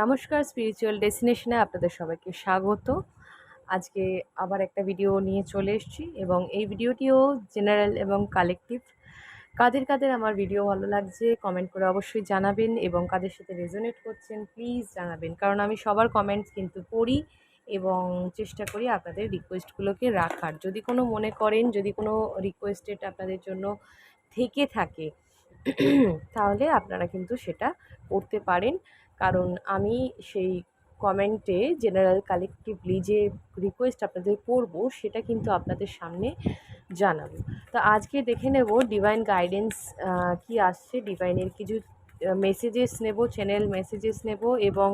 নমস্কার স্পিরিচুয়াল ডেস্টিনেশনে আপনাদের সবাইকে স্বাগত। আজকে আবার একটা ভিডিও নিয়ে চলে এসেছি এবং এই ভিডিওটিও জেনারেল এবং কালেকটিভ কাদের কাদের আমার ভিডিও ভালো লাগছে কমেন্ট করে অবশ্যই জানাবেন এবং কাদের সাথে রেজোনেট করছেন প্লিজ জানাবেন। কারণ আমি সবার কমেন্টস কিন্তু পড়ি এবং চেষ্টা করি আপনাদের রিকোয়েস্টগুলোকে রাখার। যদি কোনো মনে করেন, যদি কোনো রিকোয়েস্টেড আপনাদের জন্য থেকে থাকে, তাহলে আপনারা কিন্তু সেটা করতে পারেন। কারণ আমি সেই কমেন্টে জেনারেল কালেকটিভলি যে রিকোয়েস্ট আপনাদের করব, সেটা কিন্তু আপনাদের সামনে জানাব। তো আজকে দেখে নেব ডিভাইন গাইডেন্স কি আসছে ডিভাইনের কিছু মেসেজেস নেব চ্যানেল মেসেজেস নেব এবং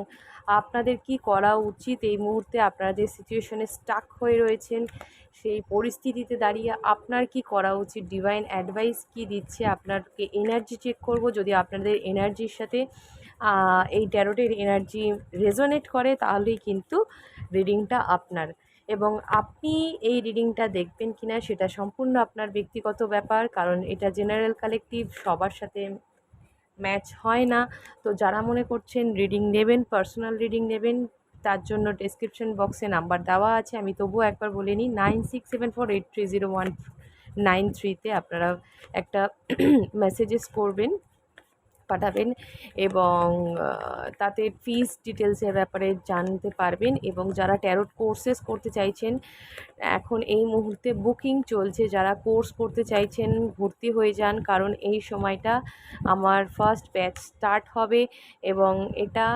আপনাদের কি করা উচিত এই মুহূর্তে? আপনারা যে সিচুয়েশনে স্টাক হয়ে রয়েছেন, সেই পরিস্থিতিতে দাঁড়িয়ে আপনার কি করা উচিত? ডিভাইন অ্যাডভাইস কি দিচ্ছে? আপনাকে এনার্জি চেক করব। যদি আপনাদের এনার্জির সাথে এই ট্যারোটের এনার্জি রেজোনেট করে, তাহলেই কিন্তু রিডিংটা আপনার। এবং আপনি এই রিডিংটা দেখবেন কি না সেটা সম্পূর্ণ আপনার ব্যক্তিগত ব্যাপার, কারণ এটা জেনারেল কালেকটিভ, সবার সাথে ম্যাচ হয় না। তো যারা মনে করছেন রিডিং নেবেন, পার্সোনাল রিডিং নেবেন, তার জন্য ডেসক্রিপশন বক্সে নাম্বার দেওয়া আছে। আমি তবুও একবার বলে নিই, nine six seven four eight three zero one nine থ্রিতে আপনারা একটা মেসেজেস করবেন। পাঠাবেন এবং তাতে ফিস ডিটেলসের ব্যাপারে জানতে পারবেন এবং যারা ট্যারোট কোর্সেস করতে চাইছেন, এখন এই মুহূর্তে বুকিং চলছে। যারা কোর্স করতে চাইছেন, ভর্তি হয়ে যান কারণ এই সময়টা আমার ফার্স্ট ব্যাচ স্টার্ট হবে এবং এটা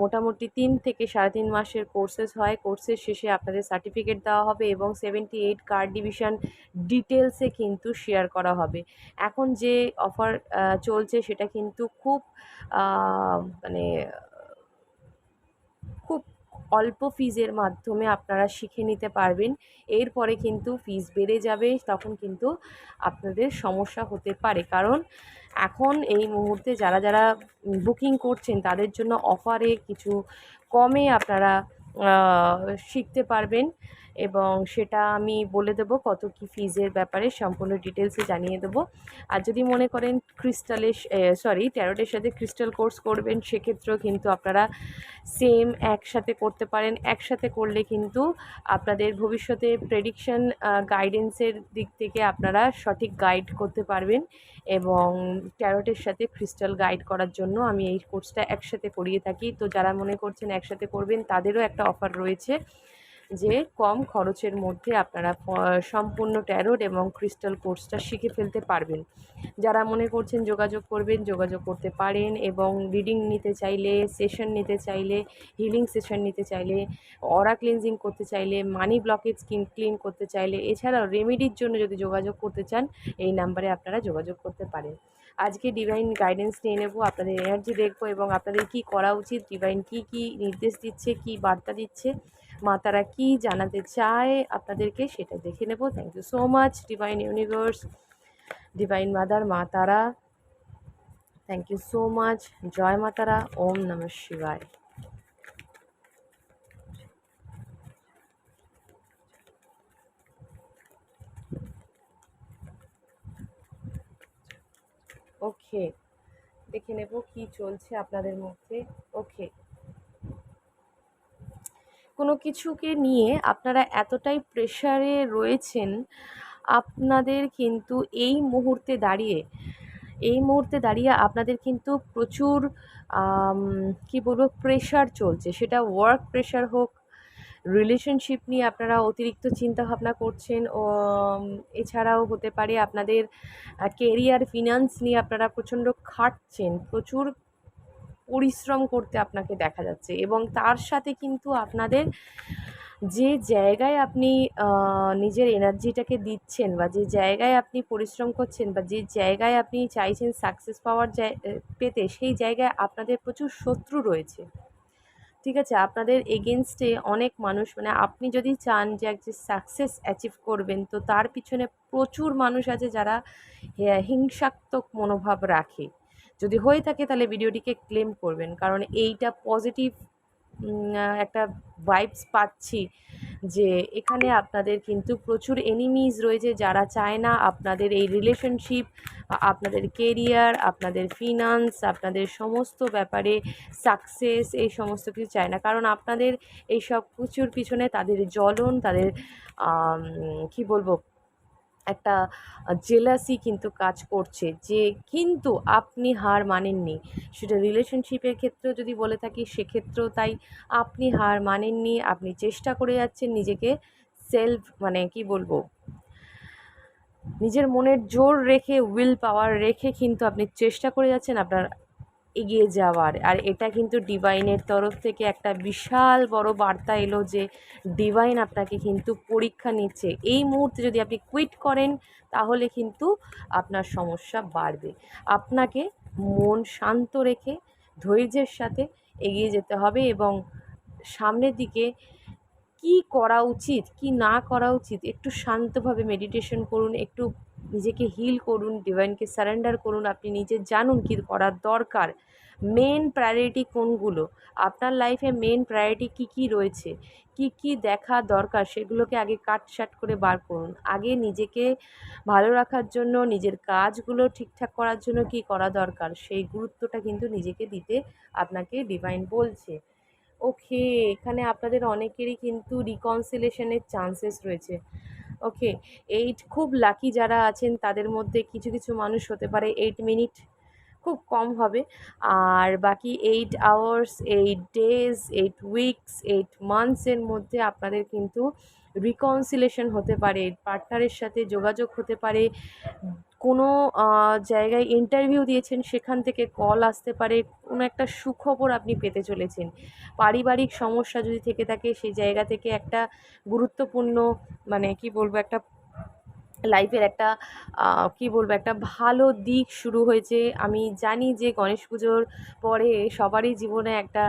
মোটামুটি তিন থেকে সাড়ে তিন মাসের কোর্সেস হয়। কোর্সের শেষে আপনাদের সার্টিফিকেট দেওয়া হবে এবং সেভেন্টি এইট কার্ড ডিভিশন ডিটেলসে কিন্তু শেয়ার করা হবে। এখন যে অফার চলছে সেটা কিন্তু খুব মানে খুব অল্প ফিজের মাধ্যমে আপনারা শিখে নিতে পারবেন। এরপরে কিন্তু ফিজ বেড়ে যাবে, তখন কিন্তু আপনাদের সমস্যা হতে পারে। কারণ এখন এই মুহূর্তে যারা যারা বুকিং করছেন, তাদের জন্য অফারে কিছু কমে আপনারা শিখতে পারবেন। এবং সেটা আমি বলে দেব কত কি ফিজের ব্যাপারে, সম্পূর্ণ ডিটেলসে জানিয়ে দেবো। আর যদি মনে করেন ক্রিস্টালের সরি ট্যারোটের সাথে ক্রিস্টাল কোর্স করবেন, সেক্ষেত্রেও কিন্তু আপনারা সেম একসাথে করতে পারেন। একসাথে করলে কিন্তু আপনাদের ভবিষ্যতে প্রেডিকশন গাইডেন্সের দিক থেকে আপনারা সঠিক গাইড করতে পারবেন এবং ট্যারোটের সাথে ক্রিস্টাল গাইড করার জন্য আমি এই কোর্সটা একসাথে করিয়ে থাকি। তো যারা মনে করছেন একসাথে করবেন, তাদেরও একটা অফার রয়েছে। যে কম খরচের মধ্যে আপনারা সম্পূর্ণ ট্যারোট এবং ক্রিস্টাল কোর্সটা শিখে ফেলতে পারবেন। যারা মনে করছেন যোগাযোগ করবেন, যোগাযোগ করতে পারেন এবং রিডিং নিতে চাইলে, সেশন নিতে চাইলে, হিলিং সেশন নিতে চাইলে, অরা ক্লিনজিং করতে চাইলে, মানি ব্লকেজ স্কিন ক্লিন করতে চাইলে, এছাড়াও রেমেডির জন্য যদি যোগাযোগ করতে চান, এই নাম্বারে আপনারা যোগাযোগ করতে পারেন। আজকে ডিভাইন গাইডেন্স নিয়ে নেব, আপনাদের এনার্জি দেখব এবং আপনাদের কি করা উচিত, ডিভাইন কি কি নির্দেশ দিচ্ছে, কি বার্তা দিচ্ছে মা তারা কী জানাতে চায় আপনাদেরকে সেটা দেখে নেব। Thank you so much divine universe divine mother Ma Tara. Thank you so much জয় মা তারা, ওম নম শিবায়। ওকে দেখে নেব কি চলছে আপনাদের মধ্যে। ওকে কোনো কিছুকে নিয়ে আপনারা এতটাই প্রেশারে রয়েছেন, আপনাদের কিন্তু এই মুহূর্তে দাঁড়িয়ে, এই মুহূর্তে দাঁড়িয়ে আপনাদের কিন্তু প্রচুর কি বলব প্রেশার চলছে। সেটা ওয়ার্ক প্রেশার হোক রিলেশনশিপ নিয়ে আপনারা অতিরিক্ত চিন্তা ভাবনা করছেন, ও এছাড়াও হতে পারে আপনাদের কেরিয়ার ফিনান্স নিয়ে আপনারা প্রচণ্ড খাটছেন, প্রচুর পরিশ্রম করতে আপনাকে দেখা যাচ্ছে এবং তার সাথে কিন্তু আপনাদের যে জায়গায় আপনি নিজের এনার্জিটাকে দিচ্ছেন বা যে জায়গায় আপনি পরিশ্রম করছেন বা যে জায়গায় আপনি চাইছেন সাকসেস পাওয়ার পেতে সেই জায়গায় আপনাদের প্রচুর শত্রু রয়েছে। ঠিক আছে? আপনাদের এগেনস্টে অনেক মানুষ মানে আপনি যদি চান যে এক যে সাকসেস অ্যাচিভ করবেন, তো তার পিছনে প্রচুর মানুষ আছে যারা হিংসাত্মক মনোভাব রাখে। যদি হয়ে থাকে তাহলে ভিডিওটিকে ক্লেম করবেন। কারণ এইটা পজিটিভ একটা ভাইবস পাচ্ছি যে এখানে আপনাদের কিন্তু প্রচুর এনিমিজ রয়েছে যারা চায় না আপনাদের এই রিলেশনশিপ আপনাদের কেরিয়ার আপনাদের ফিনান্স আপনাদের সমস্ত ব্যাপারে সাকসেস এই সমস্ত কিছু চায় না। কারণ আপনাদের এই সব কিছুর পিছনে তাদের জ্বলন, তাদের কি বলব একটা জেলাসি কিন্তু কাজ করছে যে কিন্তু আপনি হার মানেননি। সেটা রিলেশনশিপের ক্ষেত্রেও যদি বলে থাকি, সেক্ষেত্রেও তাই আপনি হার মানেননি, আপনি চেষ্টা করে যাচ্ছেন নিজেকে সেলফ মানে কি বলব, নিজের মনের জোর রেখে উইল পাওয়ার রেখে কিন্তু আপনি চেষ্টা করে যাচ্ছেন আপনার এগিয়ে যাওয়ার। আর এটা কিন্তু ডিভাইনের তরফ থেকে একটা বিশাল বড় বার্তা এলো যে ডিভাইন আপনাকে কিন্তু পরীক্ষা নিচ্ছে। এই মুহূর্তে যদি আপনি কুইট করেন, তাহলে কিন্তু আপনার সমস্যা বাড়বে। আপনাকে মন শান্ত রেখে, ধৈর্যের সাথে এগিয়ে যেতে হবে এবং সামনের দিকে কি করা উচিত, কি না করা উচিত, একটু শান্তভাবে মেডিটেশন করুন, একটু নিজেকে হিল করুন ডিভাইনকে সারেন্ডার করুন, আপনি নিজে জানুন কী করার দরকার। মেন প্রায়োরিটি কোনগুলো? আপনার লাইফে মেন প্রায়োরিটি কী কী রয়েছে? কি কি দেখা দরকার? সেগুলোকে আগে কাটসাট করে বার করুন। আগে নিজেকে ভালো রাখার জন্য, নিজের কাজগুলো ঠিকঠাক করার জন্য কি করা দরকার? সেই গুরুত্বটা কিন্তু নিজেকে দিতে আপনাকে ডিভাইন বলছে। ওকে এখানে আপনাদের অনেকেরই কিন্তু রিকনসিলেশনের চান্সেস রয়েছে। ওকে এইট খুব লাকি যারা আছেন, তাদের মধ্যে কিছু কিছু মানুষ হতে পারে এইট মিনিট খুব কম হবে। আর বাকি eight hours eight days eight weeks eight মান্থসের মধ্যে আপনাদের কিন্তু রিকনসিলেশন হতে পারে পার্টনারের সাথে যোগাযোগ হতে পারে। কোনো জায়গায় ইন্টারভিউ দিয়েছেন, সেখান থেকে কল আসতে পারে। কোনো একটা সুখবর আপনি পেতে চলেছেন। পারিবারিক সমস্যা যদি থেকে থাকে, সেই জায়গা থেকে একটা গুরুত্বপূর্ণ মানে কি বলব, একটা লাইফের একটা কি বলব, একটা ভালো দিক শুরু হয়েছে। আমি জানি যে গণেশ পুজোর পরে সবারই জীবনে একটা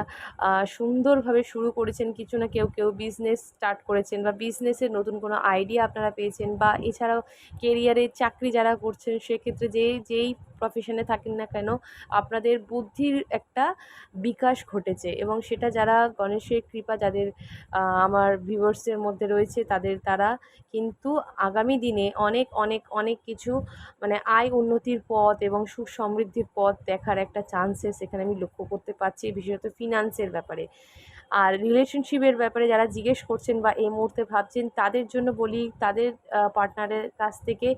সুন্দরভাবে শুরু করেছেন কিছু না কেউ কেউ বিজনেস স্টার্ট করেছেন বা বিজনেসের নতুন কোনো আইডিয়া আপনারা পেয়েছেন বা এছাড়াও কেরিয়ারে চাকরি যারা করছেন, সেক্ষেত্রে যে, যেই প্রফেশনে থাকেন না কেন, আপনাদের বুদ্ধির একটা বিকাশ ঘটেছে। এবং সেটা যারা গণেশের কৃপা, যাদের আমার ভিউয়ার্সের মধ্যে রয়েছে, তাদের, তারা কিন্তু আগামী দিনে অনেক অনেক অনেক কিছু মানে আয় উন্নতির পথ এবং সুখ সমৃদ্ধির পথ দেখার একটা চান্সেস এখানে আমি লক্ষ্য করতে পারছি, বিশেষত ফিনান্সের ব্যাপারে। আর রিলেশনশিপের ব্যাপারে যারা জিজ্ঞেস করছেন বা এই মুহূর্তে ভাবছেন, তাদের জন্য বলি, তাদের পার্টনারের কাছ থেকে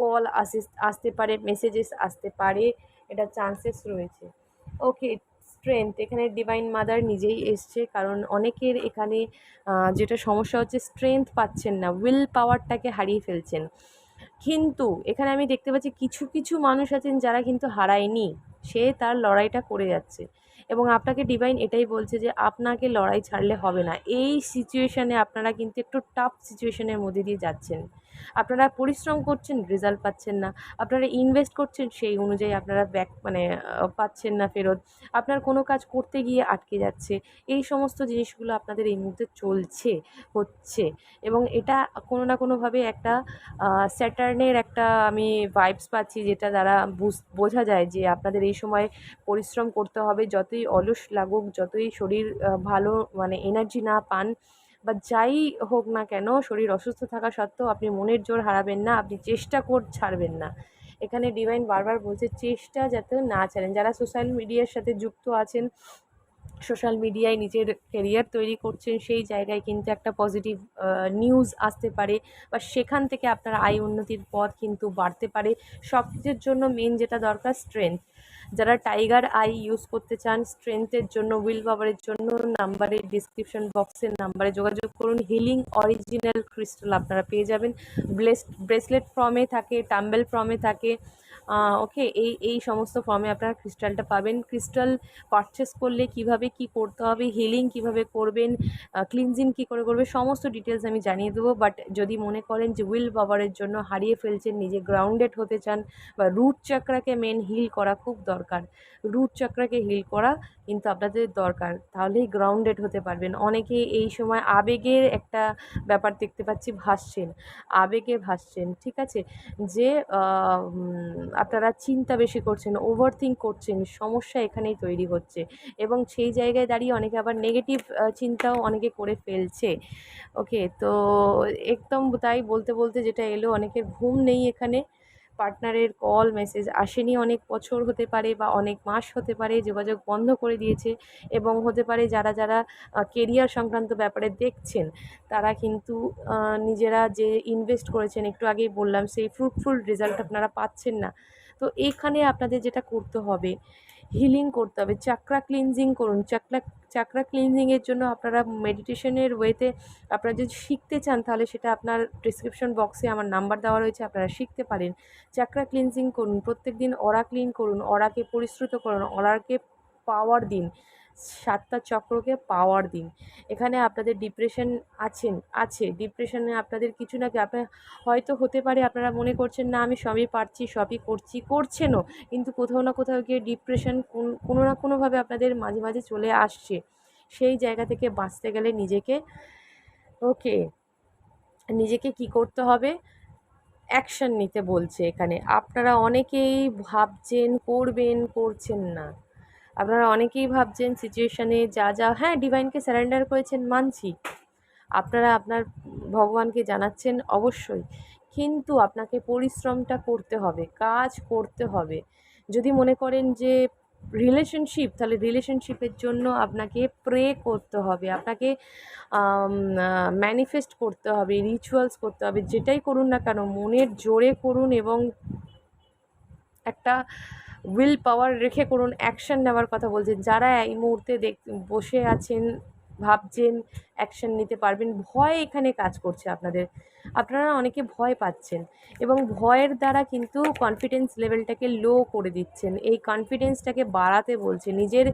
কল আসে, আসতে পারে মেসেজেস আসতে পারে, এটা চান্সেস রয়েছে। ওকে স্ট্রেংথ এখানে ডিভাইন মাদার নিজেই এসছে, কারণ অনেকের এখানে যেটা সমস্যা হচ্ছে স্ট্রেংথ পাচ্ছেন না উইল পাওয়ারটাকে হারিয়ে ফেলছেন। কিন্তু এখানে আমি দেখতে পাচ্ছি কিছু কিছু মানুষ আছেন যারা কিন্তু হারায়নি, সে তার লড়াইটা করে যাচ্ছে। এবং আপনাকে ডিভাইন এটাই বলছে যে, আপনাকে লড়াই ছাড়লে হবে না। এই সিচুয়েশানে আপনারা কিন্তু একটু টাফ সিচুয়েশনের মধ্যে দিয়ে যাচ্ছেন। আপনারা পরিশ্রম করছেন রেজাল্ট পাচ্ছেন না। আপনারা ইনভেস্ট করছেন, সেই অনুযায়ী আপনারা ব্যাক মানে পাচ্ছেন না ফেরত। আপনার কোনো কাজ করতে গিয়ে আটকে যাচ্ছে। এই সমস্ত জিনিসগুলো আপনাদের এই মুহূর্তে চলছে, হচ্ছে। এবং এটা কোনো না কোনোভাবে একটা স্যাটার্নের একটা আমি ভাইবস পাচ্ছি, যেটা দ্বারা বুঝ, বোঝা যায় যে আপনাদের এই সময় পরিশ্রম করতে হবে। যতই অলস লাগুক, যতই শরীর ভালো মানে এনার্জি না পান বা যাই হোক না কেন, শরীর অসুস্থ থাকা সত্ত্বেও আপনি মনের জোর হারাবেন না, আপনি চেষ্টা কর, ছাড়বেন না। এখানে ডিভাইন বারবার বলছে, চেষ্টা যাতে না ছাড়েন। যারা সোশ্যাল মিডিয়ার সাথে যুক্ত আছেন সোশ্যাল মিডিয়ায় নিজের কেরিয়ার তৈরি করছেন, সেই জায়গায় কিন্তু একটা পজিটিভ নিউজ আসতে পারে বা সেখান থেকে আপনার আয় উন্নতির পথ কিন্তু বাড়তে পারে। সব কিছুর জন্য মেন যেটা দরকার স্ট্রেংথ যারা টাইগার আই ইউজ করতে চান, স্ট্রেংথের জন্য, উইল পাওয়ারের জন্য, নাম্বারে ডিসক্রিপশন বক্সের নাম্বারে যোগাযোগ করুন। হিলিং অরিজিনাল ক্রিস্টাল আপনারা পেয়ে যাবেন। ব্লেস, ব্রেসলেট ফর্মে থাকে, টাম্বেল ফর্মে থাকে ওকে এই এই সমস্ত ফর্মে আপনারা ক্রিস্টালটা পাবেন। ক্রিস্টাল পারচেস করলে কীভাবে কি করতে হবে হিলিং কীভাবে করবেন ক্লিনজিং কি করে করবে সমস্ত ডিটেলস আমি জানিয়ে দেবো। বাট যদি মনে করেন যে উইল পাওয়ারের জন্য হারিয়ে ফেলছেন, নিজে গ্রাউন্ডেড হতে চান বা রুট চাকরাকে মেন হিল করা খুব দরকার। রুট চাকরাকে হিল করা কিন্তু আপনাদের দরকার, তাহলেই গ্রাউন্ডেড হতে পারবেন। অনেকে এই সময় আবেগের একটা ব্যাপার দেখতে পাচ্ছি, ভাসছেন, আবেগে ভাসছেন, ঠিক আছে? যে আপনারা চিন্তা বেশি করছেন ওভার থিঙ্ক করছেন, সমস্যা এখানেই তৈরি হচ্ছে। এবং সেই জায়গায় দাঁড়িয়ে অনেকে আবার নেগেটিভ চিন্তাও অনেকে করে ফেলছে। ওকে তো একদম তাই বলতে বলতে যেটা এলো, অনেকের ঘুম নেই এখানে। পার্টনারের কল মেসেজ আসেনি অনেক বছর হতে পারে বা অনেক মাস হতে পারে, যোগাযোগ বন্ধ করে দিয়েছে এবং হতে পারে যারা যারা কেরিয়ার সংক্রান্ত ব্যাপারে দেখছেন, তারা কিন্তু নিজেরা যে ইনভেস্ট করেছেন, একটু আগেই বললাম, সেই ফ্রুটফুল রেজাল্ট আপনারা পাচ্ছেন না। তো এইখানে আপনাদের যেটা করতে হবে হিলিং করতে হবে চাকরা ক্লিনজিং করুন। চাকরা চাকরা ক্লিনজিংয়ের জন্য আপনারা মেডিটেশনের ওয়েতে আপনারা যদি শিখতে চান, তাহলে সেটা আপনার ডিসক্রিপশন বক্সে আমার নাম্বার দেওয়া রয়েছে, আপনারা শিখতে পারেন। চাকরা ক্লিনজিং করুন প্রত্যেক দিন অরা ক্লিন করুন, অরাকে পরিশ্রুত করুন, অরাকে পাওয়ার দিন। সাতটা চক্রকে পাওয়ার দিন। এখানে আপনাদের ডিপ্রেশন আছেন, আছে। ডিপ্রেশনে আপনাদের কিছু না আপনার হয়তো হতে পারে, আপনারা মনে করছেন, না, আমি সবই পারছি, সবই করছি। করছেনও, কিন্তু কোথাও না কোথাও গিয়ে ডিপ্রেশন কোনো না কোনোভাবে আপনাদের মাঝে মাঝে চলে আসছে। সেই জায়গা থেকে বাঁচতে গেলে নিজেকে, ওকে, নিজেকে কি করতে হবে? অ্যাকশন নিতে বলছে এখানে। আপনারা অনেকেই ভাবছেন, করবেন, করছেন না। আপনারা অনেকেই ভাবছেন সিচুয়েশানে যা যা হ্যাঁ ডিভাইনকে স্যারেন্ডার করেছেন, মানছি। আপনারা আপনার ভগবানকে জানাচ্ছেন অবশ্যই। কিন্তু আপনাকে পরিশ্রমটা করতে হবে, কাজ করতে হবে। যদি মনে করেন যে রিলেশনশিপ তাহলে রিলেশনশিপের জন্য আপনাকে প্রে করতে হবে। আপনাকে ম্যানিফেস্ট করতে হবে রিচুয়ালস করতে হবে, যেটাই করুন না কেন, মনের জোরে করুন এবং একটা উইল পাওয়ার রেখে করুন অ্যাকশন নেওয়ার কথা বলছেন। যারা এই মুহূর্তে দেখ, বসে আছেন, ভাবছেন অ্যাকশন নিতে পারবেন, ভয় এখানে কাজ করছে আপনাদের। আপনারা অনেকে ভয় পাচ্ছেন এবং ভয়ের দ্বারা কিন্তু কনফিডেন্স লেভেলটাকে লো করে দিচ্ছেন। এই কনফিডেন্সটাকে বাড়াতে বলছে। নিজের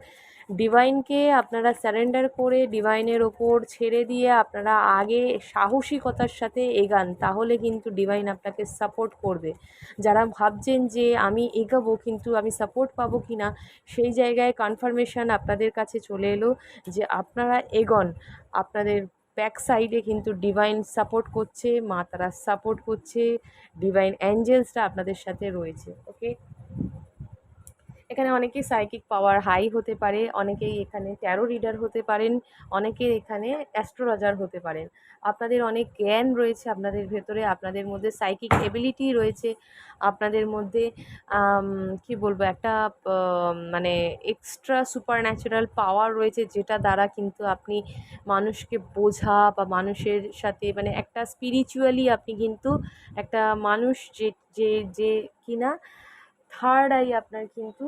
ডিভাইনকে আপনারা স্যারেন্ডার করে ডিভাইনের ওপর ছেড়ে দিয়ে আপনারা আগে সাহসিকতার সাথে এগান, তাহলে কিন্তু ডিভাইন আপনাকে সাপোর্ট করবে। যারা ভাবছেন যে আমি এগাবো কিন্তু আমি সাপোর্ট পাবো কি না সেই জায়গায় কনফার্মেশন আপনাদের কাছে চলে এলো যে আপনারা এগন। আপনাদের ব্যাক সাইডে কিন্তু ডিভাইন সাপোর্ট করছে, মা তারা সাপোর্ট করছে ডিভাইন অ্যাঞ্জেলসটা আপনাদের সাথে রয়েছে ওকে এখানে অনেকেই সাইকিক পাওয়ার হাই হতে পারে, অনেকেই এখানে ট্যারো রিডার হতে পারেন, অনেকে এখানে অ্যাস্ট্রোলজার হতে পারেন। আপনাদের অনেক জ্ঞান রয়েছে আপনাদের ভেতরে, আপনাদের মধ্যে সাইকিক এবিলিটি রয়েছে, আপনাদের মধ্যে কি বলব, একটা মানে এক্সট্রা সুপার ন্যাচারাল পাওয়ার রয়েছে যেটা দ্বারা কিন্তু আপনি মানুষকে বোঝা বা মানুষের সাথে মানে একটা স্পিরিচুয়ালি আপনি কিন্তু একটা মানুষ যে যে যে কিনা থার্ড আই আপনার কিন্তু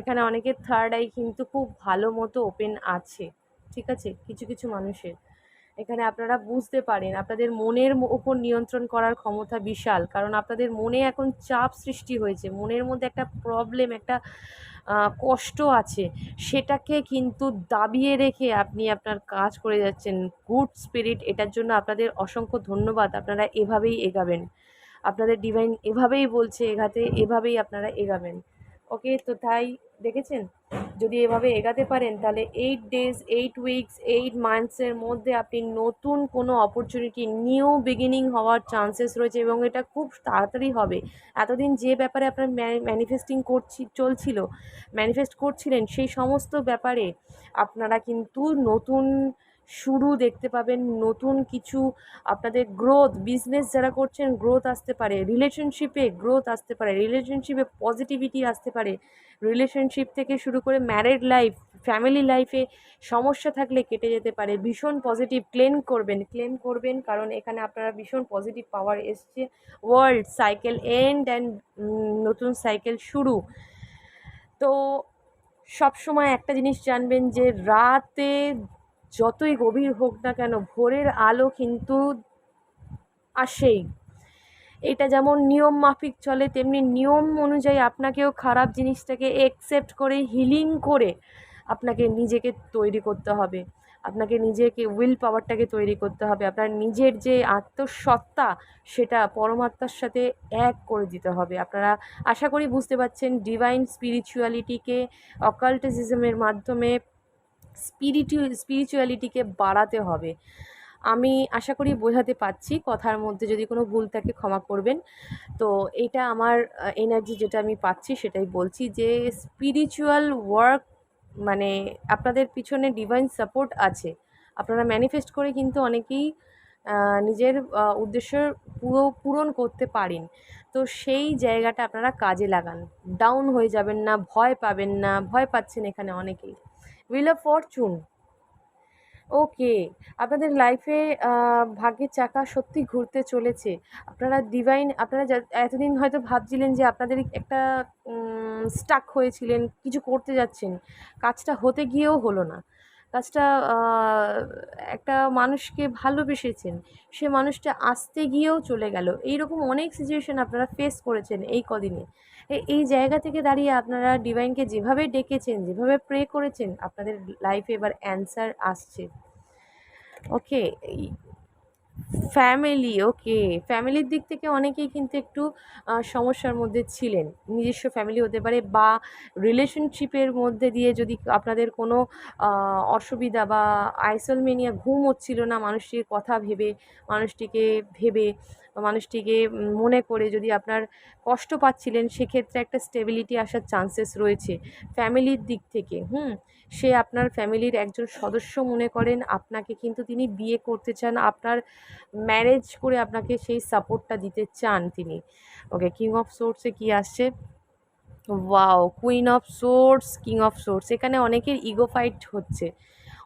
এখানে অনেকের থার্ড আই কিন্তু খুব ভালো মতো ওপেন আছে, ঠিক আছে? কিছু কিছু মানুষের। এখানে আপনারা বুঝতে পারেন, আপনাদের মনের ওপর নিয়ন্ত্রণ করার ক্ষমতা বিশাল। কারণ আপনাদের মনে এখন চাপ সৃষ্টি হয়েছে, মনের মধ্যে একটা প্রবলেম একটা কষ্ট আছে। সেটাকে কিন্তু দাবিয়ে রেখে আপনি আপনার কাজ করে যাচ্ছেন। গুড স্পিরিট এটার জন্য আপনাদের অসংখ্য ধন্যবাদ। আপনারা এভাবেই এগাবেন। আপনাদের ডিভাইন এভাবেই বলছে এগাতে এভাবেই আপনারা এগাবেন। ওকে, তো তাই দেখেছেন? যদি এভাবে এগাতে পারেন, তাহলে eight days eight weeks eight মান্থসের মধ্যে আপনি নতুন কোনো অপরচুনিটি নিউ বিগিনিং হওয়ার চান্সেস রয়েছে এবং এটা খুব তাড়াতাড়ি হবে। এতদিন যে ব্যাপারে আপনার ম্যানিফেস্টিং করছি, চলছিল ম্যানিফেস্ট করছিলেন, সেই সমস্ত ব্যাপারে আপনারা কিন্তু নতুন শুরু দেখতে পাবেন নতুন কিছু, আপনাদের গ্রোথ বিজনেস যারা করছেন গ্রোথ আসতে পারে রিলেশনশিপে গ্রোথ আসতে পারে রিলেশনশিপে পজিটিভিটি আসতে পারে রিলেশনশিপ থেকে শুরু করে ম্যারেড লাইফ ফ্যামিলি লাইফে সমস্যা থাকলে কেটে যেতে পারে, ভীষণ পজিটিভ ক্লেম করবেন ক্লেম করবেন কারণ এখানে আপনারা ভীষণ পজিটিভ পাওয়ার এসছে ওয়ার্ল্ড সাইকেল এন্ড অ্যান্ড নতুন সাইকেল শুরু। তো সবসময় একটা জিনিস জানবেন যে রাতে যতই গভীর হোক না কেন, ভোরের আলো কিন্তু আসেই। এটা যেমন নিয়ম মাফিক চলে, তেমনি নিয়ম অনুযায়ী আপনাকেও খারাপ জিনিসটাকে একসেপ্ট করে হিলিং করে আপনাকে নিজেকে তৈরি করতে হবে। আপনাকে নিজেকে উইল পাওয়ারটাকে তৈরি করতে হবে। আপনার নিজের যে আত্মসত্তা সেটা পরমাত্মার সাথে এক করে দিতে হবে। আপনারা আশা করি বুঝতে পারছেন ডিভাইন স্পিরিচুয়ালিটিকে অকাল্টিজমের মাধ্যমে স্পিরিচু স্পিরিচুয়ালিটিকে বাড়াতে হবে। আমি আশা করি বোঝাতে পারছি, কথার মধ্যে যদি কোনো ভুল থাকে ক্ষমা করবেন। তো এটা আমার এনার্জি যেটা আমি পাচ্ছি সেটাই বলছি যে স্পিরিচুয়াল ওয়ার্ক মানে আপনাদের পিছনে ডিভাইন সাপোর্ট আছে। আপনারা ম্যানিফেস্ট করে কিন্তু অনেকেই নিজের উদ্দেশ্য পুরো, পূরণ করতে পারেন। তো সেই জায়গাটা আপনারা কাজে লাগান। ডাউন হয়ে যাবেন না, ভয় পাবেন না, ভয় পাচ্ছেন এখানে অনেকেই। উইল অফ ফরচুন ওকে আপনাদের লাইফে ভাগ্যের চাকা সত্যি ঘুরতে চলেছে। আপনারা ডিভাইন আপনারা এতদিন হয়তো ভাবছিলেন যে আপনাদের একটা স্টাক হয়েছিলেন, কিছু করতে যাচ্ছেন। কাজটা হতে গিয়েও হলো না। কাজটা একটা মানুষকে ভালোবেসেছেন। সে মানুষটা আসতে গিয়েও চলে গেল। এইরকম অনেক সিচুয়েশন আপনারা ফেস করেছেন এই কদিনে। এই জায়গা থেকে দাঁড়িয়ে আপনারা ডিভাইনকে যেভাবে ডেকেছেন, যেভাবে প্রে করেছেন, আপনাদের লাইফে এবার অ্যান্সার আসছে। ওকে ফ্যামিলি ওকে ফ্যামিলির দিক থেকে অনেকেই কিন্তু একটু সমস্যার মধ্যে ছিলেন। নিজস্ব ফ্যামিলি হতে পারে বা রিলেশনশিপের মধ্যে দিয়ে যদি আপনাদের কোনো অসুবিধা বা আইসলমেনিয়া ঘুম হচ্ছিল না, মানুষটির কথা ভেবে, মানুষটিকে ভেবে মানুষটিকে মনে করে যদি আপনার কষ্ট পাচ্ছিলেন, সেক্ষেত্রে একটা স্টেবিলিটি আসার চান্সেস রয়েছে। ফ্যামিলির দিক থেকে, হুম? সে আপনার ফ্যামিলির একজন সদস্য মনে করেন, আপনাকে কিন্তু তিনি বিয়ে করতে চান, আপনার ম্যারেজ করে আপনাকে সেই সাপোর্টটা দিতে চান তিনি। ওকে কিং অফ সোর্সে কি আসছে? Wow queen of source king of source এখানে অনেকের ইগো ফাইট হচ্ছে।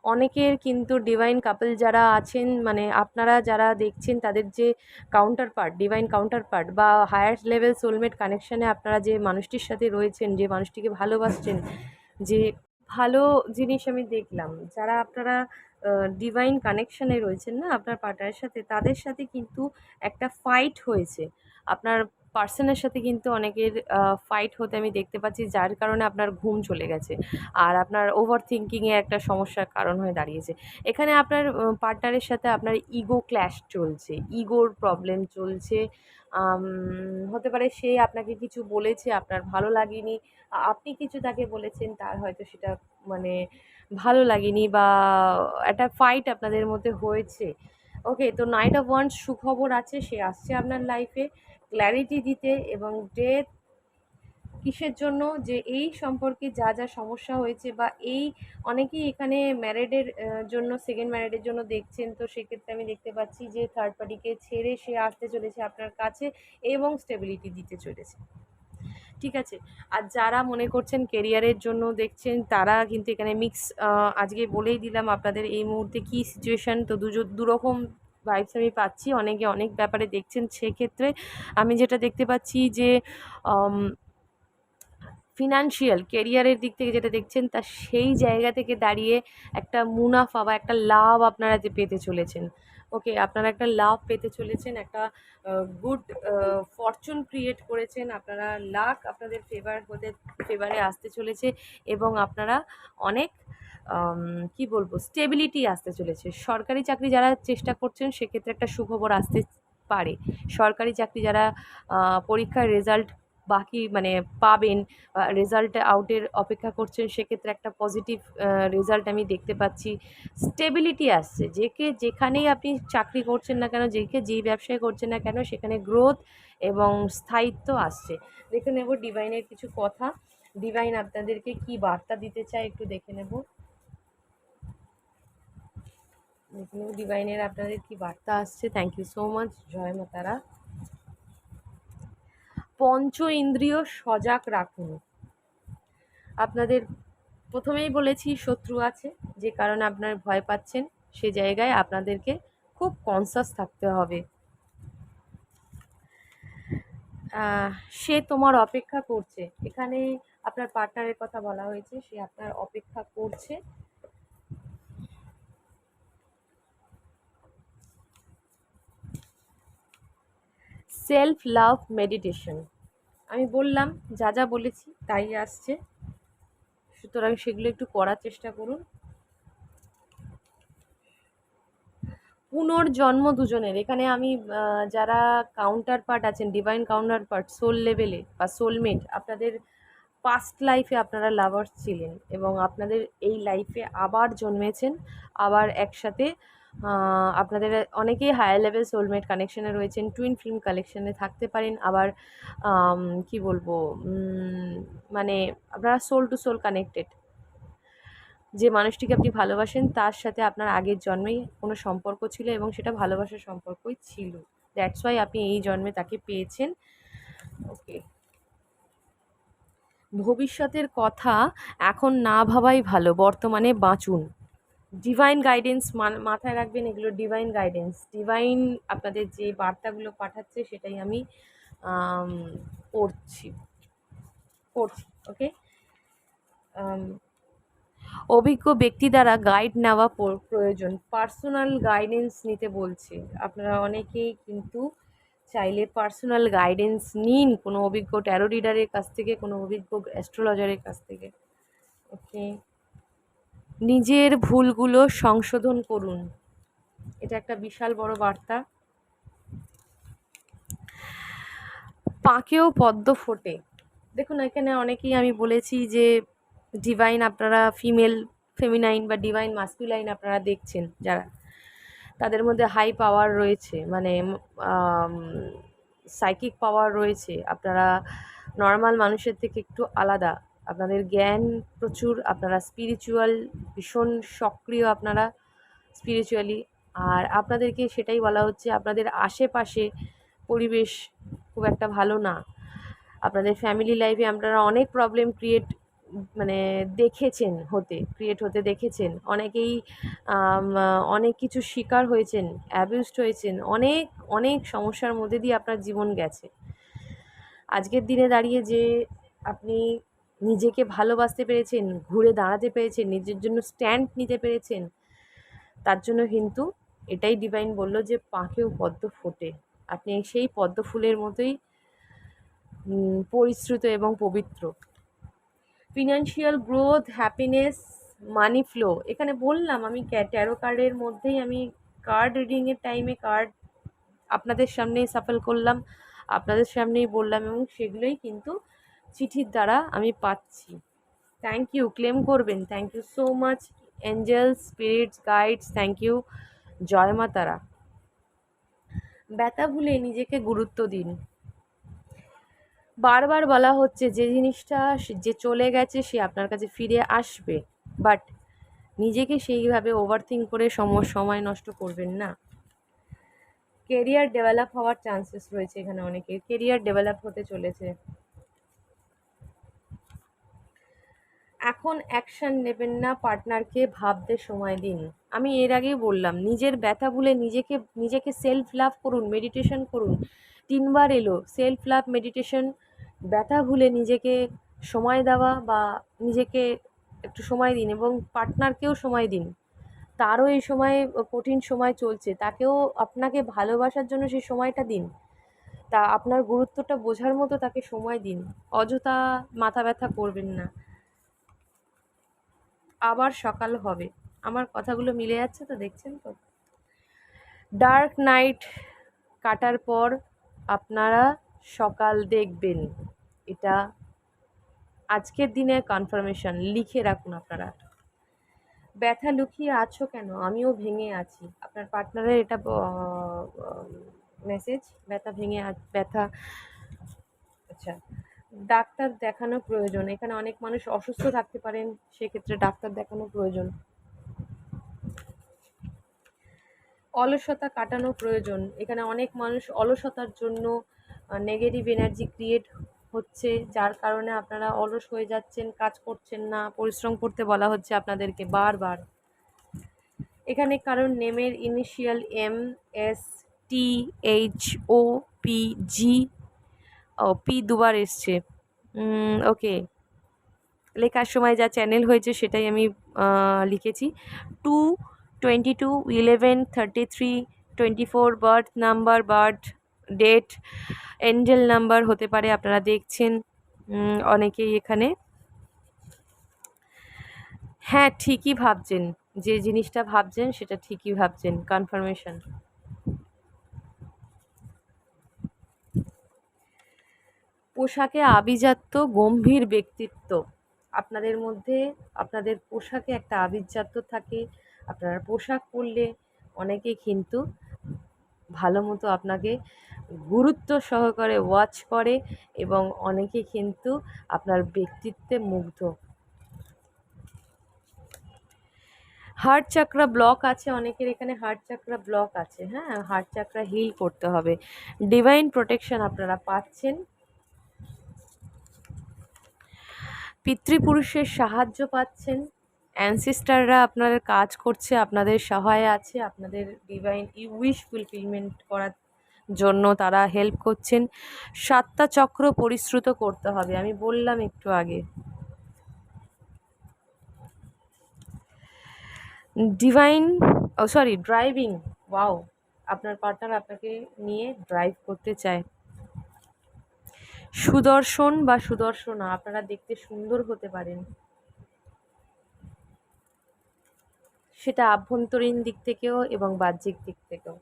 অনেকের কিন্তু ডিভাইন কাপল যারা আছেন মানে আপনারা যারা দেখছেন তাদের যে counter part divine counter part বা হায়ার লেভেল সোলমেট কানেকশানে আপনারা যে মানুষটির সাথে রয়েছেন, যে মানুষটিকে ভালোবাসছেন, যে ভালো জিনিস আমি দেখলাম, যারা আপনারা ডিভাইন কানেকশানে রয়েছেন না, আপনার পার্টনারের সাথে, তাদের সাথে কিন্তু একটা ফাইট হয়েছে। আপনার পার্সনের সাথে কিন্তু অনেকের ফাইট হতে আমি দেখতে পাচ্ছি, যার কারণে আপনার ঘুম চলে গেছে। আর আপনার ওভার থিঙ্কিংয়ে একটা সমস্যার কারণ হয়ে দাঁড়িয়েছে। এখানে আপনার পার্টনারের সাথে আপনার ইগো ক্ল্যাশ চলছে ইগোর প্রবলেম চলছে। হতে পারে সে আপনাকে কিছু বলেছে, আপনার ভালো লাগেনি আপনি কিছু তাকে বলেছেন, তার হয়তো সেটা মানে ভালো লাগেনি বা একটা ফাইট আপনাদের মধ্যে হয়েছে। ওকে তো নাইট অফ ওয়ান্স সুখবর আছে, সে আসছে আপনার লাইফে ক্ল্যারিটি দিতে এবং ডেথ কিসের জন্য? যে এই সম্পর্কে যা যা সমস্যা হয়েছে বা এই অনেকেই এখানে ম্যারেডের জন্য সেকেন্ড ম্যারেডের জন্য দেখছেন। তো সেক্ষেত্রে আমি দেখতে পাচ্ছি যে থার্ড পার্টিকে ছেড়ে সে আসতে চলেছে আপনার কাছে এবং স্টেবিলিটি দিতে চলেছে। ঠিক আছে? আর যারা মনে করছেন কেরিয়ারের জন্য দেখছেন, তারা কিন্তু এখানে মিক্স আজকে বলেই দিলাম আপনাদের এই মুহূর্তে কী সিচুয়েশান তো দুজো, দুরকম ভাইবস আমি পাচ্ছি। অনেকে অনেক ব্যাপারে দেখছেন সেক্ষেত্রে আমি যেটা দেখতে পাচ্ছি যে ফিনান্সিয়াল কেরিয়ারের দিক থেকে যেটা দেখছেন তা সেই জায়গা থেকে দাঁড়িয়ে একটা মুনাফা বা একটা লাভ আপনারা যে পেতে চলেছেন। ওকে, আপনারা একটা লাভ পেতে চলেছেন, একটা গুড ফরচুন ক্রিয়েট করেছেন, আপনারা লাক আপনাদের ফেভার হতে ফেভারে আসতে চলেছে এবং আপনারা অনেক কি বলব স্টেবিলিটি আসতে চলেছে। সরকারি চাকরি যারা চেষ্টা করছেন, সেক্ষেত্রে একটা সুখবর আসতে পারে। সরকারি চাকরি যারা পরীক্ষার রেজাল্ট বাকি মানে পাবেন রেজাল্ট আউটের অপেক্ষা করছেন, সেক্ষেত্রে একটা পজিটিভ রেজাল্ট আমি দেখতে পাচ্ছি। স্টেবিলিটি আসছে। যেকে যেখানেই আপনি চাকরি করছেন না কেন যেকে যেই ব্যবসায় করছেন না কেন, সেখানে গ্রোথ এবং স্থায়িত্ব আসছে। দেখে নেব ডিভাইনের কিছু কথা। ডিভাইন আপনাদেরকে কি বার্তা দিতে চায়, একটু দেখে নেব। দেখে নেব ডিভাইনের আপনাদের কি বার্তা আসছে? থ্যাংক ইউ সো মাচ জয় মাতারা। পঞ্চ ইন্দ্রিয় সজাগ রাখুন। আপনাদের প্রথমেই বলেছি, শত্রু আছে, যে কারণে আপনার ভয় পাচ্ছেন, সে জায়গায় আপনাদেরকে খুব কনসাস থাকতে হবে। সে তোমার অপেক্ষা করছে। এখানে আপনার পার্টনারের কথা বলা হয়েছে, সে আপনার অপেক্ষা করছে। Self love meditation. আমি বললাম, যা যা বলেছি তাই আসছে। সুতরাং সেগুলো একটু করার চেষ্টা করুন। পুনর্জন্ম দুজনের। এখানে আমি যারা কাউন্টার পার্ট আছেন ডিভাইন কাউন্টার পার্ট সোল লেভেলে বা সোলমেট আপনাদের পাস্ট লাইফে আপনারা লাভার্স ছিলেন এবং আপনাদের এই লাইফে আবার জন্মেছেন, আবার একসাথে আপনাদের অনেকেই হায়ার লেভেল সোলমেট কানেকশানে রয়েছেন টুইন ফিল্ম কালেকশানে থাকতে পারেন। আবার কি বলব মানে আপনারা সোল টু সোল কানেক্টেড যে মানুষটিকে আপনি ভালোবাসেন, তার সাথে আপনার আগের জন্মেই কোনো সম্পর্ক ছিল এবং সেটা ভালোবাসার সম্পর্কই ছিল। দ্যাটস ওয়াই আপনি এই জন্মে তাকে পেয়েছেন। ওকে ভবিষ্যতের কথা এখন না ভাবাই ভালো, বর্তমানে বাঁচুন। ডিভাইন গাইডেন্স মাথায় রাখবেন, এগুলো ডিভাইন গাইডেন্স ডিভাইন আপনাদের যে বার্তাগুলো পাঠাচ্ছে, সেটাই আমি পড়ছি। পড়ছি ওকে অভিজ্ঞ ব্যক্তি দ্বারা গাইড নেওয়া প্রয়োজন। পার্সোনাল গাইডেন্স নিতে বলছে। আপনারা অনেকেই কিন্তু চাইলে পার্সোনাল গাইডেন্স নিন কোনো অভিজ্ঞ ট্যারো রিডারের কাছ থেকে, কোনো অভিজ্ঞ অ্যাস্ট্রোলজারের কাছ থেকে ওকে নিজের ভুলগুলো সংশোধন করুন। এটা একটা বিশাল বড় বার্তা। পাকেও পদ্ম ফোটে। দেখুন, এখানে অনেকেই আমি বলেছি যে ডিভাইন আপনারা ফিমেল ফেমিনাইন বা ডিভাইন মাস্কুলাইন আপনারা দেখছেন যারা। তাদের মধ্যে হাই পাওয়ার রয়েছে মানে সাইকিক পাওয়ার রয়েছে। আপনারা নর্মাল মানুষের থেকে একটু আলাদা। আপনাদের জ্ঞান প্রচুর, আপনারা স্পিরিচুয়াল ভীষণ সক্রিয় আপনারা স্পিরিচুয়ালি আর আপনাদেরকে সেটাই বলা হচ্ছে, আপনাদের আশেপাশে পরিবেশ খুব একটা ভালো না। আপনাদের ফ্যামিলি লাইফে আপনারা অনেক প্রবলেম ক্রিয়েট মানে দেখেছেন হতে ক্রিয়েট হতে দেখেছেন। অনেকেই অনেক কিছু শিকার হয়েছেন অ্যাবিউসড হয়েছেন, অনেক অনেক সমস্যার মধ্যে দিয়ে আপনার জীবন গেছে। আজকের দিনে দাঁড়িয়ে যে আপনি নিজেকে ভালোবাসতে পেরেছেন, ঘুরে দাঁড়াতে পেরেছেন, নিজের জন্য স্ট্যান্ড নিতে পেরেছেন, তার জন্য কিন্তু এটাই ডিভাইন বলল যে পাখেও পদ্ম ফোটে। আপনি সেই পদ্ম ফুলের মতোই পরিশ্রুত এবং পবিত্র। Financial growth happiness money flow এখানে বললাম আমি ট্যারো কার্ডের মধ্যেই আমি কার্ড রিডিংয়ের টাইমে কার্ড আপনাদের সামনেই সাফল করলাম, আপনাদের সামনেই বললাম এবং সেগুলোই কিন্তু চিঠির দ্বারা আমি পাচ্ছি। থ্যাংক ইউ ক্লেম করবেন। Thank you so much angels spirits guides thank you জয় মা তারা। ব্যথা ভুলে নিজেকে গুরুত্ব দিন। বারবার বলা হচ্ছে যে জিনিসটা যে চলে গেছে সে আপনার কাছে ফিরে আসবে বাট নিজেকে সেইভাবে ওভারথিঙ্ক করে সম সময় নষ্ট করবেন না। কেরিয়ার ডেভেলপ হওয়ার চান্সেস রয়েছে এখানে অনেকের। কেরিয়ার ডেভেলপ হতে চলেছে। এখন অ্যাকশন নেবেন না পার্টনারকে ভাবতে সময় দিন। আমি এর আগেই বললাম, নিজের ব্যথা ভুলে নিজেকে নিজেকে সেলফ লাভ করুন মেডিটেশন করুন। তিনবার এলো সেলফ লাভ মেডিটেশন ব্যথা ভুলে নিজেকে সময় দেওয়া বা নিজেকে একটু সময় দিন এবং পার্টনারকেও সময় দিন। তারও এই সময়, কঠিন সময় চলছে, তাকেও আপনাকে ভালোবাসার জন্য সেই সময়টা দিন। তা আপনার গুরুত্বটা বোঝার মতো তাকে সময় দিন। অযথা মাথা ব্যথা করবেন না। আবার সকাল হবে। আমার কথাগুলো মিলে যাচ্ছে তো, দেখছেন তো? ডার্ক নাইট কাটার পর আপনারা সকাল দেখবেন। এটা আজকের দিনে কনফার্মেশন লিখে রাখুন আপনারা। ব্যথা লুকিয়ে আছো কেন? আমিও ভেঙে আছি। আপনার পার্টনারের এটা মেসেজ ব্যথা ভেঙে ব্যথা আচ্ছা। ডাক্তার দেখানো প্রয়োজন। এখানে অনেক মানুষ অসুস্থ থাকতে পারেন, সেক্ষেত্রে ডাক্তার দেখানো প্রয়োজন। অলসতা কাটানো প্রয়োজন। এখানে অনেক মানুষ অলসতার জন্য নেগেটিভ এনার্জি ক্রিয়েট হচ্ছে, যার কারণে আপনারা অলস হয়ে যাচ্ছেন, কাজ করছেন না, পরিশ্রম করতে বলা হচ্ছে আপনাদেরকে বারবার। এখানে কারণ নেমের initial M S T H O P G O P দুবার এসছে। ওকে লেখার সময় যা চ্যানেল হয়েছে সেটাই আমি লিখেছি। Two twenty two eleven thirty three twenty four birth number birth date angel number হতে পারে, আপনারা দেখছেন। অনেকেই এখানে। হ্যাঁ ঠিকই ভাবছেন। যে জিনিসটা ভাবছেন, সেটা ঠিকই ভাবছেন। কনফার্মেশন পোশাকে আভিজাত্য গম্ভীর ব্যক্তিত্ব। আপনাদের মধ্যে আপনাদের পোশাকে একটা আভিজাত্য থাকে, আপনারা পোশাক পরলে অনেকে কিন্তু ভালো মতো আপনাকে গুরুত্ব সহকারে ওয়াচ করে এবং অনেকে কিন্তু আপনার ব্যক্তিত্বে মুগ্ধ। হার্ট চাকরা ব্লক আছে, অনেকের এখানে হার্ট চাকরা ব্লক আছে হ্যাঁ? হার্ট চাকরা হিল করতে হবে। ডিভাইন প্রোটেকশন আপনারা পাচ্ছেন। পিতৃপুরুষের সাহায্য পাচ্ছেন। অ্যানসিস্টাররা আপনাদের কাজ করছে, আপনাদের সহায় আছে, আপনাদের ডিভাইন উইশ ফুলফিলমেন্ট করার জন্য তারা হেল্প করছেন। সাতটা চক্র পরিশ্রুত করতে হবে, আমি বললাম একটু আগে। ডিভাইন ও সরি ড্রাইভিং ওয়াও আপনার পার্টনার আপনাকে নিয়ে ড্রাইভ করতে চায়। সুদর্শন বা সুদর্শনা, আপনারা দেখতে সুন্দর হতে পারেন। সেটা আভ্যন্তরীণ দিক থেকেও এবং বাহ্যিক দিক থেকেও।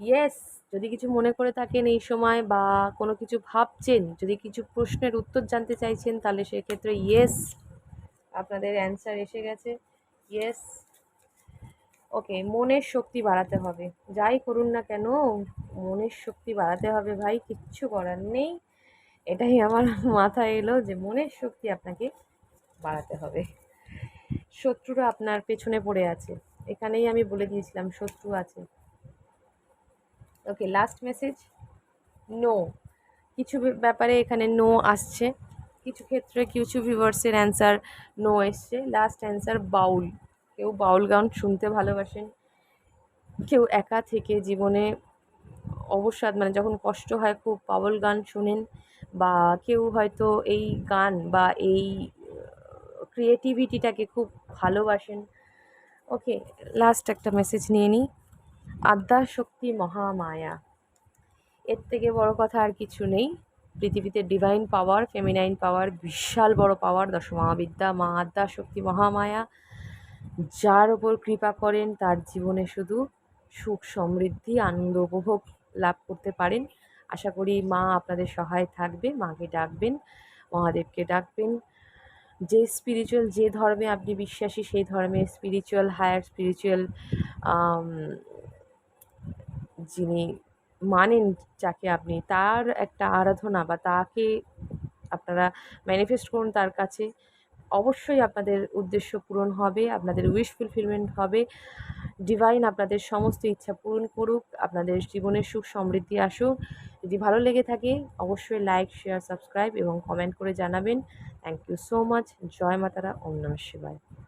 ইয়েস যদি কিছু মনে করে থাকেন এই সময় বা কোনো কিছু ভাবছেন, যদি কিছু প্রশ্নের উত্তর জানতে চাইছেন, তাহলে সেক্ষেত্রে ইয়েস আপনাদের অ্যান্সার এসে গেছে। ইয়েস ওকে মনের শক্তি বাড়াতে হবে। যাই করুন না কেন, মনের শক্তি বাড়াতে হবে ভাই, কিচ্ছু করার নেই। এটাই আমার মাথায় এলো যে মনের শক্তি আপনাকে বাড়াতে হবে। শত্রুরা আপনার পেছনে পড়ে আছে। এখানেই আমি বলে দিয়েছিলাম শত্রু আছে। ওকে লাস্ট মেসেজ নো কিছু ব্যাপারে এখানে নো আসছে। কিছু ক্ষেত্রে কিছু ভিউয়ার্সের অ্যান্সার নো এসছে। Last answer Baul. কেউ বাউল গান শুনতে ভালোবাসেন। কেউ একা থেকে জীবনে অবসাদ মানে যখন কষ্ট হয়, খুব বাউল গান শোনেন। বা কেউ হয়তো এই গান বা এই ক্রিয়েটিভিটিটাকে খুব ভালোবাসেন। ওকে লাস্ট একটা মেসেজ নিয়ে নিই। আদ্যা শক্তি মহামায়া। এর থেকে বড় কথা আর কিছু নেই। পৃথিবীতে ডিভাইন পাওয়ার ফেমিনাইন পাওয়ার বিশাল বড় পাওয়ার দশ মহাবিদ্যা মা আদ্যা শক্তি মহামায়া। যার ওপর কৃপা করেন, তার জীবনে শুধু সুখ, সমৃদ্ধি, আনন্দ উপভোগ লাভ করতে পারেন। আশা করি মা আপনাদের সহায় থাকবে মাকে ডাকবেন, মহাদেবকে ডাকবেন। যে স্পিরিচুয়াল যে ধর্মে আপনি বিশ্বাসী, সেই ধর্মের স্পিরিচুয়াল হায়ার স্পিরিচুয়াল যিনি মানেন যাকে আপনি, তার একটা আরাধনা বা তাকে আপনারা ম্যানিফেস্ট করুন তার কাছে। অবশ্যই আপনাদের উদ্দেশ্য পূরণ হবে, আপনাদের উইশ ফুলফিলমেন্ট হবে। ডিভাইন আপনাদের সমস্ত ইচ্ছা পূরণ করুক, আপনাদের জীবনের সুখ সমৃদ্ধি আসুক। যদি ভালো লেগে থাকে, অবশ্যই লাইক শেয়ার সাবস্ক্রাইব এবং কমেন্ট করে জানাবেন। থ্যাংক ইউ সো মাচ জয় মাতারা, ওম সেবায় শিবায়।